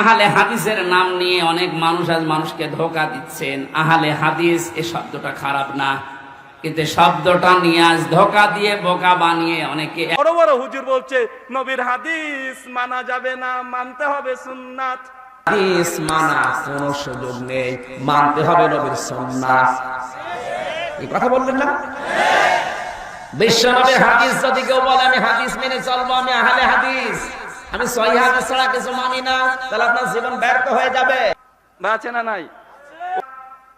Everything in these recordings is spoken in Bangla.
আহালে হাদিসের নাম নিয়ে অনেক মানুষ আজ মানুষকে ধোকা দিচ্ছেন। আহালে হাদিস এ শব্দটা খারাপ না। কিন্তু শব্দটা নিয়ে আজ ধোকা দিয়ে বোকা বানিয়ে অনেকে বড় বড় হুজুর বলছে নবীর হাদিস মানা যাবে না মানতে হবে সুন্নাত। হাদিস মানা কোন সুযোগ নেই মানতে হবে নবীর সুন্নাহ এই কথা বললেন না? বিশ্ব নবীর হাদিস যদি কেউ বলে আমি হাদিস মেনে চলবো আমি আহলে হাদিস। আমি সহি ছাড়া কিছু মানি না, তাহলে আপনার জীবন ব্যর্থ হয়ে যাবে। আছে না, নাই।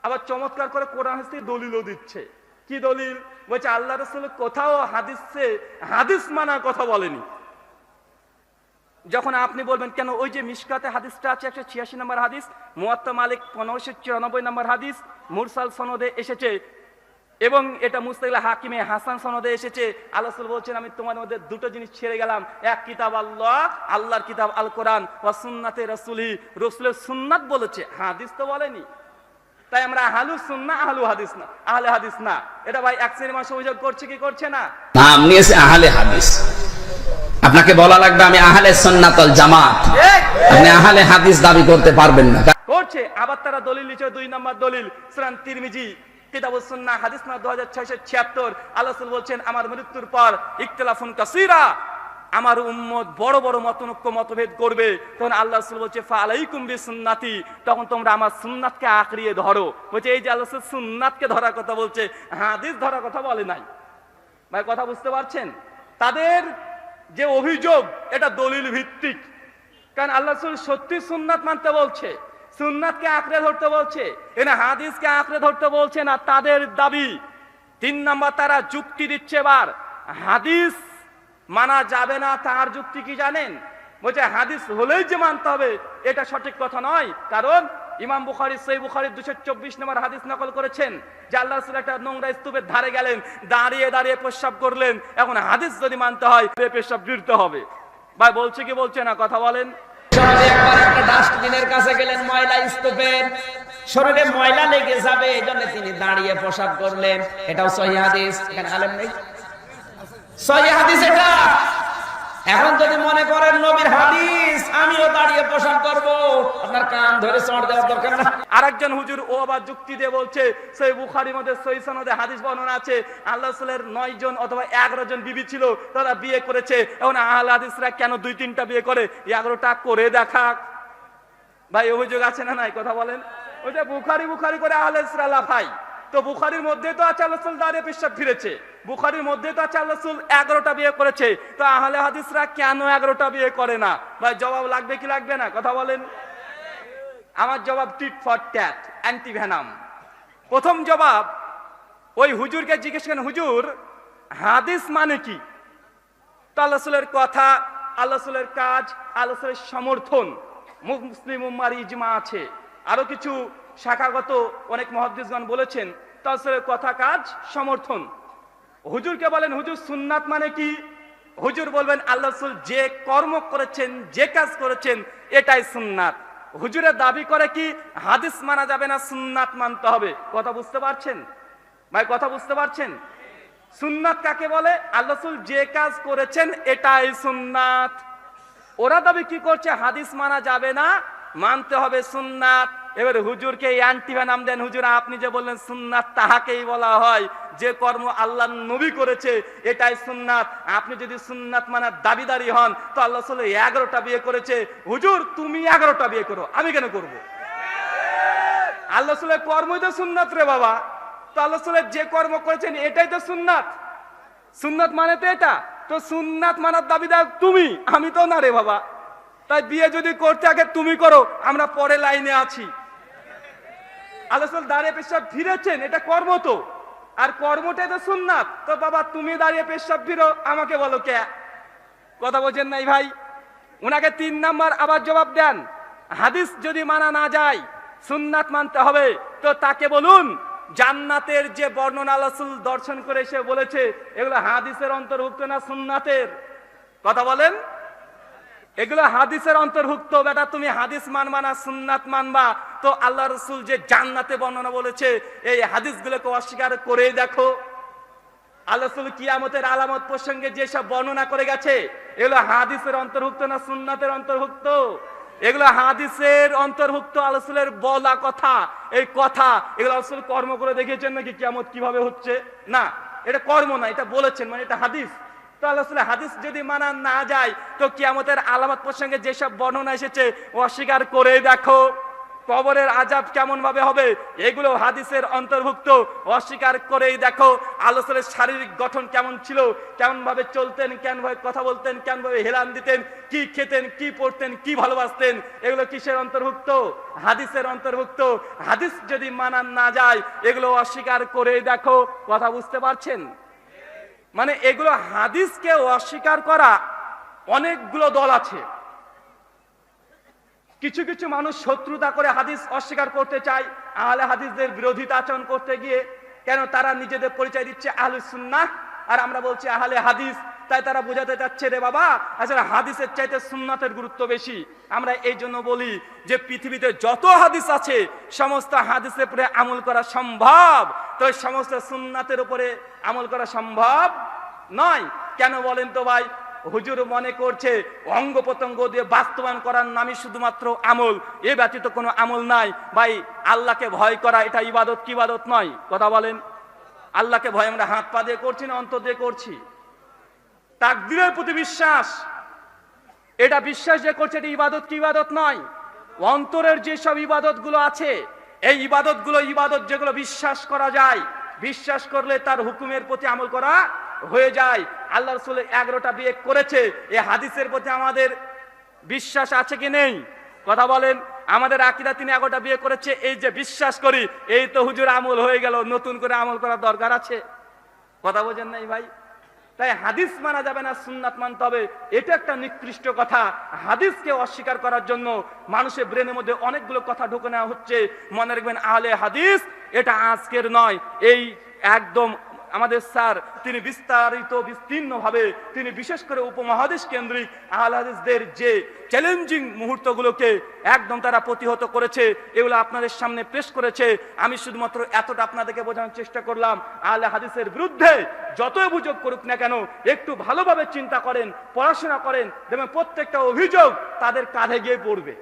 আবার চমৎকার করে কোরআন হাদিস দলিলও দিচ্ছে। কি দলিল? বলছে, আল্লাহ রসুল কোথাও হাদিসে হাদিস মানার কথা বলেনি। যখন আপনি বলবেন, কেন ওই যে মিশকাতে হাদিসটা আছে, একশো ছিয়াশি নম্বর হাদিস, মুয়াত্তা মালিক পনেরোশো চুরানব্বই নম্বর হাদিস, মুরসাল সনদে এসেছে এবং এটা মুস্তাকিল হাকিমে হাসান সনদে এসেছে। আল্লাহ বলছেন আমি তোমার মধ্যে দুটো জিনিস ছেড়ে গেলাম। এক কিতাব আল্লাহ আল্লাহর কিতাব আল কোরআন ওয়া সুন্নাতে রাসূলি রাসূলের সুন্নাত বলেছে। হাদিস তো বলেনি। তাই আমরা আহলু সুন্নাহ আহলু হাদিস না আহলে হাদিস না। এটা ভাই এক শ্রেণির মানুষ অভিযোগ করছে কি করছে না? নাম নিয়েছে আহলে হাদিস। আপনাকে বলা লাগবে আমি আহলে সন্নাতল জামাত। আপনি আহলে হাদিস দাবি করতে পারবেন না। করছে। আবার তারা দলিল লিখছে দুই নম্বর দলিল সুরান তিরমিজি। কিতাবুস সুন্নাহ, হাদিস না 2676 আল্লাহ রাসূল বলছেন, আমার মৃত্যুর পর ইখতিলাফুন কাসীরা, আমার উম্মত বড় বড় মতনৈক্য মতভেদ করবে। তখন আল্লাহ রাসূল বলছে, ফা আলাইকুম বিসুন্নাতি। তখন তোমরা আমার সুন্নাতকে আঁকড়িয়ে ধরো। বলছে, এই যে আল্লাহ সুন্নাতকে ধরার কথা বলছে, হাদিস ধরার কথা বলে নাই। ভাই, কথা বুঝতে পারছেন? তাদের যে অভিযোগ, এটা দলিল ভিত্তিক। কারণ আল্লাহ রসুল সত্যি সুন্নাত মানতে বলছে। সুন্নাতকে আঁকড়ে ধরতে বলছে এনে হাদিসকে আঁকড়ে ধরতে বলছে না তাদের দাবি। তিন নম্বর তারা যুক্তি দিচ্ছে এবার, হাদিস মানা যাবে না, তার যুক্তি কি জানেন? বলছে হাদিস হলেই যে মানতে হবে, এটা সঠিক কথা নয়, কারণ ইমাম বুখারি সেই বুখারি দুশো চব্বিশ নম্বর হাদিস নকল করেছেন, যে আল্লাহ একটা নোংরা স্তূপের ধারে গেলেন, দাঁড়িয়ে দাঁড়িয়ে প্রস্রাব করলেন, এখন হাদিস যদি মানতে হয়, পেশাব জুড়তে হবে। ভাই, বলছে কি বলছে না, কথা বলেন। কাছে গেলেন, ময়লা স্তূপের। শরীরে ময়লা লেগে যাবে এই জন্য তিনি দাঁড়িয়ে পোশাক করলেন। এটাও সহি হাদিস। এখানে আলেম নেই? সহি হাদিস এটা? এখন যদি মনে করেন নবীর হাদিস, আমিও দাঁড়িয়ে পোশাক করব। আপনার কান ধরে চড় দেওয়ার দরকার না। আরেকজন হুজুর ও আবার যুক্তি দিয়ে বলছে, সেই বুখারির মধ্যে সই সনদে হাদিস বর্ণনা আছে, আল্লাহ রসুলের নয় জন অথবা এগারো জন বিবি ছিল, তারা বিয়ে করেছে। এখন আহল হাদিসরা কেন দুই তিনটা বিয়ে করে? এগারোটা করে দেখাক। ভাই, অভিযোগ আছে না নাই? কথা বলেন। ওই যে বুখারি বুখারি করে আহলে লাফাই তো বুখারির মধ্যে তো আছে আল্লাহ দাঁড়িয়ে পেশাব ফিরেছে। বুখারির মধ্যে তো আছে আল্লাহ এগারোটা বিয়ে করেছে। তো আহলে হাদিসরা কেন এগারোটা বিয়ে করে না? ভাই, জবাব লাগবে কি লাগবে না? কথা বলেন। আমার জবাব tit for tat anti venom প্রথম জবাব, ওই হুজুরকে জিজ্ঞেস করেন, হুজুর, হাদিস মানে কি? তো কথা আল্লাহসুলের কাজ, আল্লাহ সমর্থন। মুসলিম উম্মার ইজমা আছে। আরও কিছু শাখাগত অনেক মহাদ্দিসগণ বলেছেন তো কথা কাজ, সমর্থন। হুজুরকে বলেন, হুজুর, সুন্নাত মানে কি? হুজুর বলবেন, আল্লাহ যে কর্ম করেছেন, যে কাজ করেছেন, এটাই সুন্নাত। হুজুরের দাবি করে কি? হাদিস মানা যাবে না, সুন্নাত মানতে হবে। কথা বুঝতে পারছেন? ভাই, কথা বুঝতে পারছেন? সুন্নাত কাকে বলে? আল্লাহ যে কাজ করেছেন, এটাই সুন্নাত। ওরা দাবি কি করছে? হাদিস মানা যাবে না মানতে হবে সুন্নাত। এবার হুজুরকে অ্যান্টিভা নাম দেন, হুজুর, আপনি যে বললেন সুন্নাত, তাহাকেই বলা হয়। যে কর্ম আল্লাহ নবী করেছে, এটাই সুন্নাত। আপনি যদি সুন্নাত মানার দাবিদারি হন, তো আল্লাহ সাল্লাহ এগারোটা বিয়ে করেছে। হুজুর, তুমি এগারোটা বিয়ে করো, আমি কেন করব? আল্লাহ কর্মই তো সুন্নাত রে বাবা। তো আল্লাহ সাল্লাহ যে কর্ম করেছেন, এটাই তো সুন্নাত। সুন্নাত মানে তো এটা। তো সুন্নাত মানার দাবিদার তুমি, আমি তো না রে বাবা। তাই বিয়ে যদি করতে আগে তুমি করো, আমরা পরে লাইনে আছি। আলোচনা দাঁড়িয়ে পেশাব ফিরেছেন, এটা কর্ম তো। আর কর্মটাই তো সুন্নাত। তো বাবা, তুমি দাঁড়িয়ে পেশাব ফিরো, আমাকে বলো কে? কথা বলছেন নাই ভাই? ওনাকে তিন নাম্বার আবার জবাব দেন। হাদিস যদি মানা না যায়, সুন্নাত মানতে হবে। তো তাকে বলুন, জান্নাতের যে বর্ণনা রাসূল দর্শন করে এসে বলেছে, এগুলো হাদিসের অন্তর্ভুক্ত না সুন্নাতের? কথা বলেন। এগুলো হাদিসের অন্তর্ভুক্ত। বেটা, তুমি হাদিস মানবা না, সুন্নাত মানবা? তো আল্লাহ রসুল যে জান্নাতে বর্ণনা বলেছে, এই হাদিসগুলোকে অস্বীকার করে দেখো। আল্লাহ কিয়ামতের আলামত প্রসঙ্গে যেসব বর্ণনা করে গেছে, এগুলো হাদিসের অন্তর্ভুক্ত না সুন্নাতের অন্তর্ভুক্ত? এগুলো হাদিসের অন্তর্ভুক্ত আলোচনের বলা কথা। এই কথা, এগুলো আসলে কর্ম করে দেখিয়েছেন নাকি কিয়ামত কীভাবে হচ্ছে? না, এটা কর্ম না, এটা বলেছেন মানে এটা হাদিস। তো আল্লাহ হাদিস যদি মানা না যায়, তো কিয়ামতের আলামত প্রসঙ্গে যেসব বর্ণনা এসেছে, অস্বীকার করে দেখো। কবরের আজাব কেমন ভাবে হবে, এগুলো হাদিসের অন্তর্ভুক্ত, অস্বীকার করেই দেখো। আলোচনের শারীরিক গঠন কেমন ছিল কেমন ভাবে চলতেন কেমন ভাবে কথা বলতেন কেমন ভাবে হেলান দিতেন, কি খেতেন, কি পড়তেন, কি ভালোবাসতেন, এগুলো কিসের অন্তর্ভুক্ত? হাদিসের অন্তর্ভুক্ত। হাদিস যদি মানান না যায়, এগুলো অস্বীকার করেই দেখো। কথা বুঝতে পারছেন? মানে এগুলো হাদিসকে অস্বীকার করা অনেকগুলো দল আছে। কিছু কিছু মানুষ শত্রুতা করে হাদিস অস্বীকার করতে চায়, আহলে হাদিসদের বিরোধিতা আচরণ করতে গিয়ে, কেন তারা নিজেদের পরিচয় দিচ্ছে আহলে সুন্নাহ? আর আমরা বলছি আহলে হাদিস তাই তারা বোঝাতে চাচ্ছে রে বাবা আসলে হাদিসের চাইতে সুন্নাতের গুরুত্ব বেশি। আমরা এই জন্য বলি যে, পৃথিবীতে যত হাদিস আছে, সমস্ত হাদিসের উপরে আমল করা সম্ভব। তো সমস্ত সুন্নাতের উপরে আমল করা সম্ভব নয়। কেন বলেন তো ভাই? হুজুর মনে করছে, অঙ্গ প্রত্যঙ্গ দিয়ে বাস্তবায়ন করার নামই শুধুমাত্র আমল। এ ব্যতীত কোনো আমল নাই। ভাই, আল্লাহকে ভয় করা, এটা ইবাদত কি ইবাদত নয়? কথা বলেন। আল্লাহকে ভয় আমরা হাত পা দিয়ে করছি না অন্তর দিয়ে করছি? তাকদিরের প্রতি বিশ্বাস। এটা বিশ্বাস যে করছে এটা ইবাদত কি ইবাদত নয়? অন্তরের যেসব ইবাদতগুলো আছে, এই ইবাদতগুলো ইবাদত যেগুলো বিশ্বাস করা যায়, বিশ্বাস করলে তার হুকুমের প্রতি আমল করা হয়ে যায়। আল্লাহ রসুল এগারোটা বিয়ে করেছে, এ হাদিসের প্রতি আমাদের বিশ্বাস আছে কি নেই? কথা বলেন, আমাদের আকিরা তিনি এগারোটা বিয়ে করেছে, এই যে বিশ্বাস করি, এই তো হুজুর আমল হয়ে গেল, নতুন করে আমল করার দরকার আছে। কথা বোঝেন নাই ভাই? তাই হাদিস মানা যাবে না, সুন্নাত মানতে হবে। এটা একটা নিকৃষ্ট কথা। হাদিসকে অস্বীকার করার জন্য মানুষের ব্রেনের মধ্যে অনেকগুলো কথা ঢুকে নেওয়া হচ্ছে। মনে রাখবেন, আহলে হাদিস এটা আজকের নয়। এই একদম আমাদের স্যার, তিনি বিস্তারিত বিস্তীর্ণ ভাবে তিনি বিশেষ করে উপমহাদেশ কেন্দ্রিক আহলে হাদিসদের যে চ্যালেঞ্জিং মুহূর্তগুলোকে একদম তারা প্রতিহত করেছে, এগুলো আপনাদের সামনে পেশ করেছে। আমি শুধুমাত্র এতটা আপনাদেরকে বোঝানোর চেষ্টা করলাম, আহলে হাদিসের বিরুদ্ধে যত অভিযোগ করুক না কেন, একটু ভালোভাবে চিন্তা করেন, পড়াশোনা করেন, দেখবেন প্রত্যেকটা অভিযোগ তাদের কাঁধে গিয়ে পড়বে।